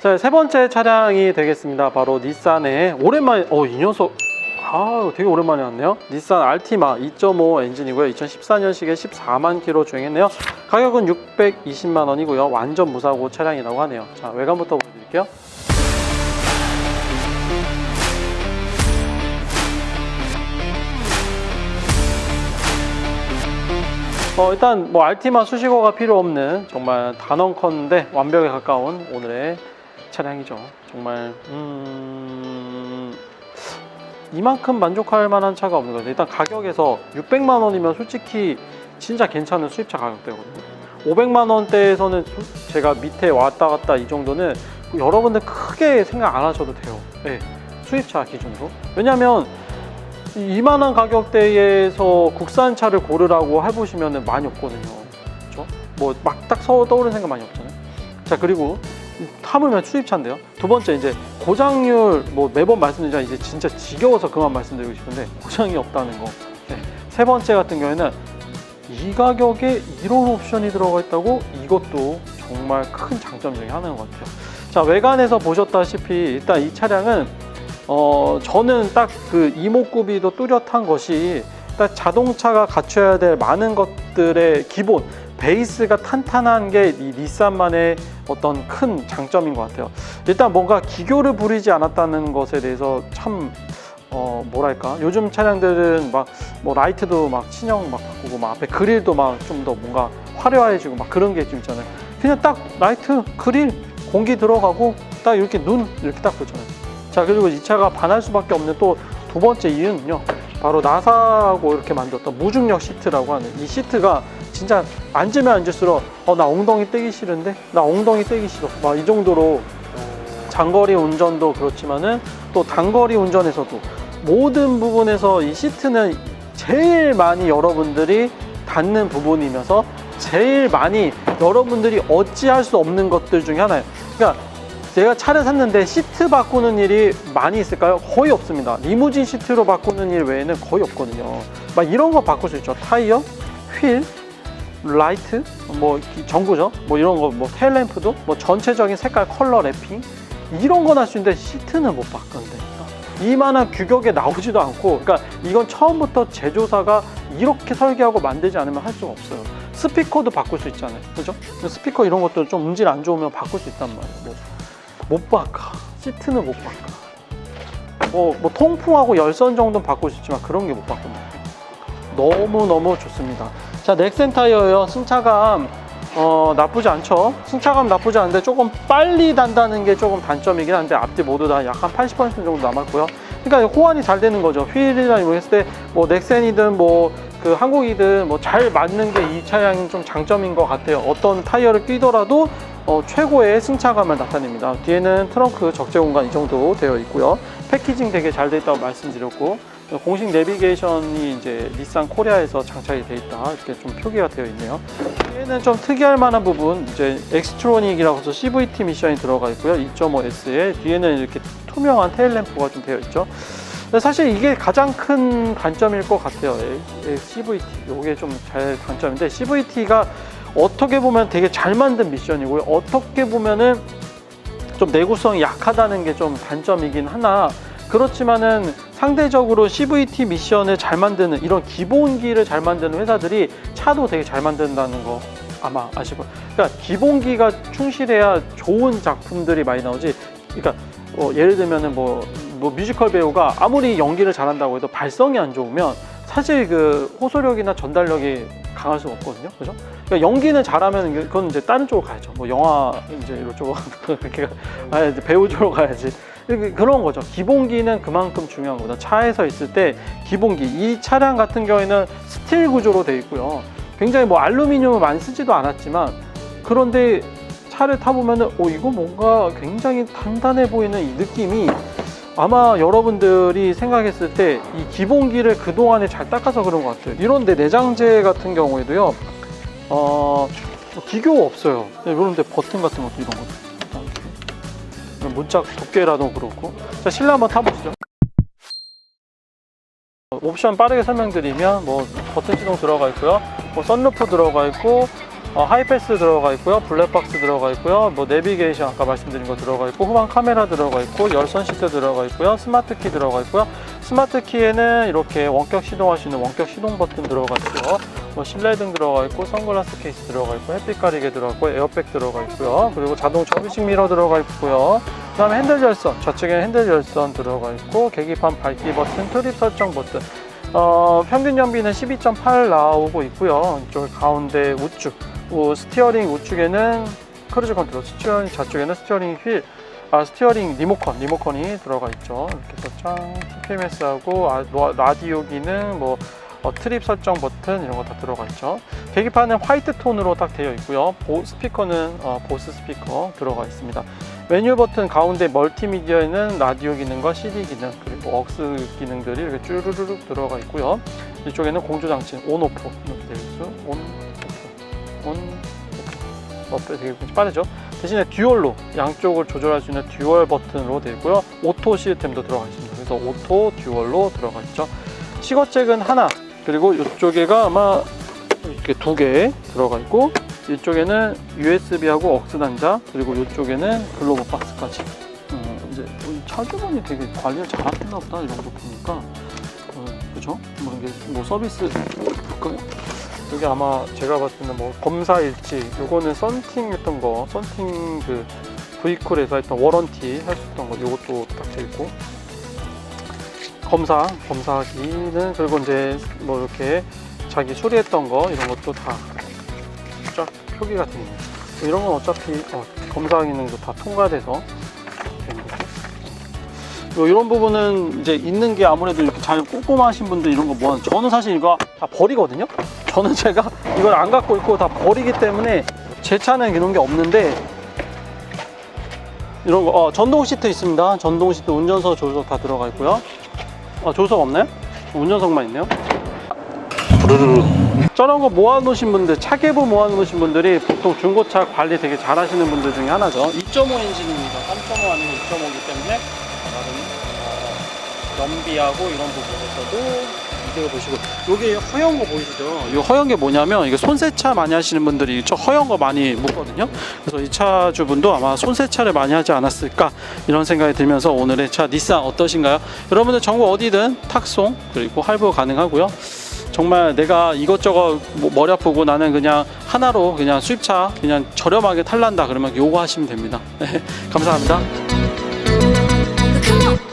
자, 세 번째 차량이 되겠습니다. 바로 닛산의 오랜만에 어, 이 녀석 아, 되게 오랜만에 왔네요. 닛산 알티마 2.5 엔진이고요. 2014년식에 14만 킬로 주행했네요. 가격은 620만 원이고요. 완전 무사고 차량이라고 하네요. 자, 외관부터 보여드릴게요. 어, 일단 뭐 알티마 수식어가 필요 없는 정말 단언컨대 완벽에 가까운 오늘의 차량이죠. 정말 음... 이만큼 만족할 만한 차가 없는 거죠. 일단 가격에서 600만 원이면 솔직히 진짜 괜찮은 수입차 가격대거든요. 500만 원대에서는 소- 제가 밑에 왔다 갔다 이 정도는 여러분들 크게 생각 안 하셔도 돼요. 네, 수입차 기준으로. 왜냐면 이- 이만한 가격대에서 국산차를 고르라고 해보시면 많이 없거든요. 그렇죠? 뭐막 딱 떠오르는 생각 많이 없잖아요. 자 그리고 하물며 수입차인데요. 두 번째 이제 고장률 뭐 매번 말씀드리지만 이제 진짜 지겨워서 그만 말씀드리고 싶은데 고장이 없다는 거. 네. 세 번째 같은 경우에는 이 가격에 이런 옵션이 들어가 있다고 이것도 정말 큰 장점 중에 하나인 것 같아요. 자 외관에서 보셨다시피 일단 이 차량은 어 저는 딱 그 이목구비도 뚜렷한 것이 딱 자동차가 갖춰야 될 많은 것들의 기본 베이스가 탄탄한 게 이 닛산만의 어떤 큰 장점인 것 같아요. 일단 뭔가 기교를 부리지 않았다는 것에 대해서 참 어, 뭐랄까 요즘 차량들은 막 뭐 라이트도 막 신형 막 바꾸고 막 앞에 그릴도 막 좀 더 뭔가 화려해지고 막 그런 게 좀 있잖아요. 그냥 딱 라이트 그릴 공기 들어가고 딱 이렇게 눈 이렇게 딱 보잖아요. 자 그리고 이 차가 반할 수밖에 없는 또 두 번째 이유는요. 바로 나사하고 이렇게 만들었던 무중력 시트라고 하는 이 시트가 진짜 앉으면 앉을수록 어 나 엉덩이 떼기 싫은데 나 엉덩이 떼기 싫어 막 이 정도로 장거리 운전도 그렇지만은 또 단거리 운전에서도 모든 부분에서 이 시트는 제일 많이 여러분들이 닿는 부분이면서 제일 많이 여러분들이 어찌할 수 없는 것들 중에 하나예요. 그러니까 제가 차를 샀는데 시트 바꾸는 일이 많이 있을까요? 거의 없습니다. 리무진 시트로 바꾸는 일 외에는 거의 없거든요. 막 이런 거 바꿀 수 있죠. 타이어, 휠, 라이트, 뭐 이- 전구죠. 뭐 이런 거, 뭐 테일램프도, 뭐 전체적인 색깔 컬러 랩핑 이런 건 할 수 있는데 시트는 못 바꾼다니까. 이만한 규격에 나오지도 않고, 그러니까 이건 처음부터 제조사가 이렇게 설계하고 만들지 않으면 할 수가 없어요. 스피커도 바꿀 수 있잖아요, 그죠? 스피커 이런 것도 좀 음질 안 좋으면 바꿀 수 있단 말이에요. 뭐, 못 바꿔, 시트는 못 바꿔. 뭐, 뭐 통풍하고 열선 정도는 바꿀 수 있지만 그런 게 못 바꾼다. 너무 너무 좋습니다. 자, 넥센 타이어요. 승차감 어, 나쁘지 않죠. 승차감 나쁘지 않은데 조금 빨리 단다는 게 조금 단점이긴 한데 앞뒤 모두 다 약 한 80% 정도 남았고요. 그러니까 호환이 잘 되는 거죠. 휠이나 이거 했을 때 뭐 넥센이든 뭐 그 한국이든 뭐 잘 맞는 게 이 차량이 좀 장점인 것 같아요. 어떤 타이어를 끼더라도 어, 최고의 승차감을 나타냅니다. 뒤에는 트렁크 적재 공간 이 정도 되어 있고요. 패키징 되게 잘돼 있다고 말씀드렸고 공식 내비게이션이 이제 닛산 코리아에서 장착이 돼 있다 이렇게 좀 표기가 되어 있네요. 뒤에는 좀 특이할 만한 부분 이제 엑스트로닉이라고 해서 CVT 미션이 들어가 있고요. 2.5S에 뒤에는 이렇게 투명한 테일 램프가 좀 되어 있죠. 사실 이게 가장 큰 단점일 것 같아요. CVT 이게 좀 잘 단점인데 CVT가 어떻게 보면 되게 잘 만든 미션이고요. 어떻게 보면은 좀 내구성이 약하다는 게 좀 단점이긴 하나 그렇지만은 상대적으로 CVT 미션을 잘 만드는 이런 기본기를 잘 만드는 회사들이 차도 되게 잘 만든다는 거 아마 아시고 그러니까 기본기가 충실해야 좋은 작품들이 많이 나오지 그러니까 어, 예를 들면은 뭐, 뭐 뮤지컬 배우가 아무리 연기를 잘한다고 해도 발성이 안 좋으면 사실 그 호소력이나 전달력이 강할 수가 없거든요 그죠? 그러니까 연기는 잘하면 그건 이제 다른 쪽으로 가야죠 뭐 영화 이제 이런 쪽으로 그렇게 아 이제 배우 쪽으로 가야지 그런 거죠. 기본기는 그만큼 중요한 거다. 차에서 있을 때 기본기. 이 차량 같은 경우에는 스틸 구조로 되어 있고요. 굉장히 뭐 알루미늄을 많이 쓰지도 않았지만 그런데 차를 타보면은 어 이거 뭔가 굉장히 단단해 보이는 이 느낌이 아마 여러분들이 생각했을 때 이 기본기를 그동안에 잘 닦아서 그런 것 같아요. 이런데 내장재 같은 경우에도요, 어, 기교 없어요. 이런데 버튼 같은 것도 이런 거. 이런 문짝 두께라도 그렇고. 자, 실내 한번 타보시죠. 옵션 빠르게 설명드리면 뭐 버튼 시동 들어가 있고요. 뭐 썬루프 들어가 있고 어, 하이패스 들어가 있고요, 블랙박스 들어가 있고요, 뭐 내비게이션 아까 말씀드린 거 들어가 있고 후방 카메라 들어가 있고 열선 시트 들어가 있고요, 스마트 키 들어가 있고요. 스마트 키에는 이렇게 원격 시동할 수 있는 원격 시동 버튼 들어가 있고요. 뭐 실내등 들어가 있고 선글라스 케이스 들어가 있고 햇빛 가리개 들어가 있고 에어백 들어가 있고요. 그리고 자동 접이식 미러 들어가 있고요. 그 다음에 핸들 열선 좌측에는 핸들 열선 들어가 있고 계기판 밝기 버튼, 트립 설정 버튼. 어, 평균 연비는 12.8 나오고 있고요. 이쪽 가운데 우측 어, 스티어링 우측에는 크루즈 컨트롤, 스티어링 좌측에는 스티어링 휠, 아 스티어링 리모컨, 리모컨이 들어가 있죠. 이렇게 해서 짱 TPMS하고 아, 로- 라디오 기능, 뭐 어, 트립 설정 버튼 이런 거 다 들어가 있죠. 계기판은 화이트 톤으로 딱 되어 있고요. 보, 스피커는 어, 보스 스피커 들어가 있습니다. 메뉴 버튼 가운데 멀티미디어에는 라디오 기능과 CD 기능 그리고 억스 기능들이 이렇게 쭈루루룩 들어가 있고요. 이쪽에는 공조 장치 온 오프 이렇게 되어 있어요. 온 오프 어플 되게 빠르죠. 대신에 듀얼로 양쪽을 조절할 수 있는 듀얼 버튼으로 되어 있고요. 오토 시스템도 들어가 있습니다. 그래서 오토 듀얼로 들어가 있죠. 시거잭은 하나 그리고 이쪽에가 아마 이렇게 두 개 들어가 있고 이쪽에는 USB하고 억스 단자 그리고 이쪽에는 글로브 박스까지 어, 이제 이 차주분이 되게 관리를 잘하셨나 보다 이런 거 보니까 어, 그죠? 뭐 이게 뭐 서비스 볼까요? 여기 아마 제가 봤을 때는 뭐 검사 일지 요거는 썬팅 했던 거 썬팅 그 브이콜에서 했던 워런티 할 수 있던 거 요것도 딱 돼 있고 검사 검사기는 그리고 이제 뭐 이렇게 자기 수리했던 거 이런 것도 다 쫙 표기가 되어 있네요. 이런 건 어차피 어, 검사 기능도 다 통과돼서 되는 거죠. 요 이런 부분은 이제 있는 게 아무래도 이렇게 잘 꼼꼼하신 분들 이런 거 뭐하는 저는 사실 이거 다 버리거든요. 저는 제가 이걸 안 갖고 있고 다 버리기 때문에 제 차는 이런 게 없는데 이런 거 어, 전동 시트 있습니다. 전동 시트 운전석 조수석 다 들어가 있고요. 어, 조수석 없나요? 운전석만 있네요. 부르르르 저런 거 모아놓으신 분들, 차계부 모아놓으신 분들이 보통 중고차 관리 되게 잘 하시는 분들 중에 하나죠. 2.5 엔진입니다. 3.5 아니면 2.5이기 때문에 나름 어, 연비하고 이런 부분에서도 이득을 보시고 여기 허연 거 보이시죠? 이 허연 게 뭐냐면 이게 손세차 많이 하시는 분들이 저 허연 거 많이 묻거든요. 그래서 이 차주분도 아마 손세차를 많이 하지 않았을까 이런 생각이 들면서 오늘의 차 닛산 어떠신가요? 여러분들 전국 어디든 탁송 그리고 할부 가능하고요. 정말 내가 이것저것 뭐 머리 아프고 나는 그냥 하나로 그냥 수입차 그냥 저렴하게 탈란다 그러면 요거 하시면 됩니다. 감사합니다. Come on.